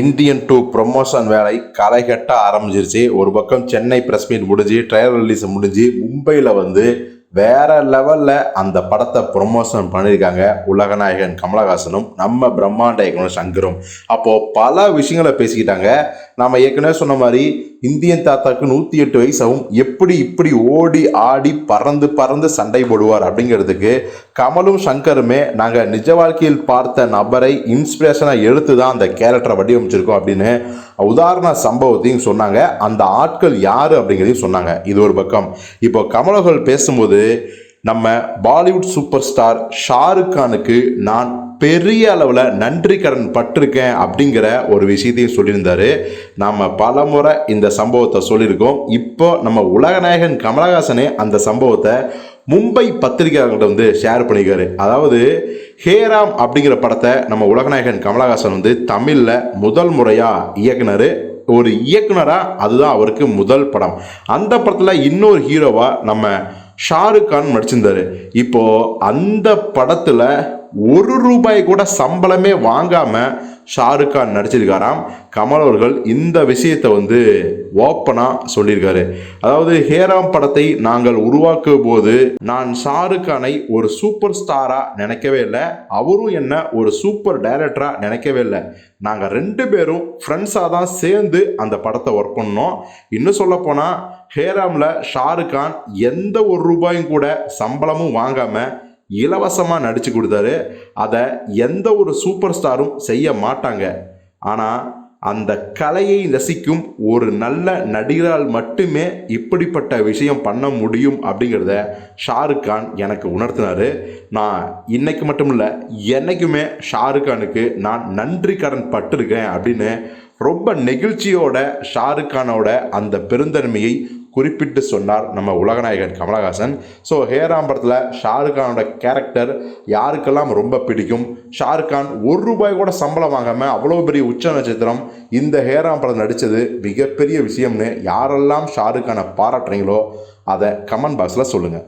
Indian two promotion வேலை களைகட்ட ஆரம்பிச்சிருச்சு. ஒரு பக்கம் சென்னை ப்ரெஸ் மீட் முடிஞ்சு ட்ரையல் ரிலீஸ் முடிஞ்சு மும்பையில் வந்து வேற லெவலில் அந்த படத்தை ப்ரொமோஷன் பண்ணியிருக்காங்க உலகநாயகன் கமலஹாசனும் நம்ம பிரம்மாண்ட இயக்குனர் சங்கரும். அப்போது பல விஷயங்களை பேசிக்கிட்டாங்க. நம்ம ஏற்கனவே சொன்ன மாதிரி இந்தியன் தாத்தாவுக்கு நூற்றி எட்டு வயசாகவும் எப்படி இப்படி ஓடி ஆடி பறந்து பறந்து சண்டை போடுவார் அப்படிங்கிறதுக்கு கமலும் சங்கருமே நாங்கள் நிஜ வாழ்க்கையில் பார்த்த நபரை இன்ஸ்பிரேஷனாக எடுத்து தான் அந்த கேரக்டரை வடிவமைச்சிருக்கோம் அப்படின்னு உதாரண சம்பவத்தையும் சொன்னாங்க. அந்த ஆட்கள் யார் அப்படிங்கிறதையும் சொன்னாங்க. இது ஒரு பக்கம். இப்போ கமலர்கள் பேசும்போது நம்ம பாலிவுட் சூப்பர் ஸ்டார் ஷாருக் கானுக்கு நான் பெரிய அளவில் நன்றி கடன் பட்டிருக்கேன் அப்படிங்கிற ஒரு விஷயத்தையும் சொல்லியிருந்தாரு. நாம் பல முறை இந்த சம்பவத்தை சொல்லியிருக்கோம். இப்போ நம்ம உலகநாயகன் கமலஹாசனே அந்த சம்பவத்தை மும்பை பத்திரிகையாளர்கிட்ட வந்து ஷேர் பண்ணியிருக்காரு. அதாவது ஹேராம் அப்படிங்கிற படத்தை நம்ம உலகநாயகன் கமலஹாசன் வந்து தமிழில் முதல் முறையாக இயக்குனர். ஒரு இயக்குனராக அதுதான் அவருக்கு முதல் படம். அந்த படத்தில் இன்னொரு ஹீரோவாக நம்ம ஷாருக் கான் நடிச்சிருந்தாரு. இப்போது அந்த படத்தில் ஒரு ரூபாய் கூட சம்பளமே வாங்காமல் ஷாருக் கான் நடிச்சிருக்காராம். கமல் அவர்கள் இந்த விஷயத்தை வந்து ஓப்பனாக சொல்லியிருக்காரு. அதாவது ஹேராம் படத்தை நாங்கள் உருவாக்கும் போது நான் ஷாருக் கானை ஒரு சூப்பர் ஸ்டாராக நினைக்கவே இல்லை. அவரும் என்ன ஒரு சூப்பர் டைரக்டராக நினைக்கவே இல்லை. நாங்கள் ரெண்டு பேரும் ஃப்ரெண்ட்ஸாக தான் சேர்ந்து அந்த படத்தை ஒர்க் பண்ணோம். இன்னும் சொல்லப்போனால் ஹேராமில் ஷாருக் கான் எந்த ஒரு ரூபாயும் கூட சம்பளமும் வாங்காமல் இலவசமாக நடித்து கொடுத்தாரு. அதை எந்த ஒரு சூப்பர் ஸ்டாரும் செய்ய மாட்டாங்க. ஆனால் அந்த கலையை ரசிக்கும் ஒரு நல்ல நடிகரால் மட்டுமே இப்படிப்பட்ட விஷயம் பண்ண முடியும் அப்படிங்கிறத ஷாருக் கான் எனக்கு உணர்த்தினார். நான் இன்னைக்கு மட்டும் இல்லை என்னைக்குமே ஷாருக் கானுக்கு நான் நன்றி கடன் பட்டிருக்கேன் அப்படின்னு ரொம்ப நெகிழ்ச்சியோட ஷாருக் கானோட அந்த பெருந்தன்மையை குறிப்பிட்டு சொன்னார் நம்ம உலகநாயகன் கமலஹாசன். ஸோ ஹேராம் படத்தில் ஷாருக்கானோட கேரக்டர் யாருக்கெல்லாம் ரொம்ப பிடிக்கும்? ஷாருக்கான் ஒரு ரூபாய் கூட சம்பளம் வாங்காமல் அவ்வளோ பெரிய உச்ச நட்சத்திரம் இந்த ஹேராம் படம் நடித்தது மிகப்பெரிய விஷயம்னு யாரெல்லாம் ஷாருக்கானை பாராட்டுறீங்களோ அதை கமெண்ட் பாக்ஸில் சொல்லுங்கள்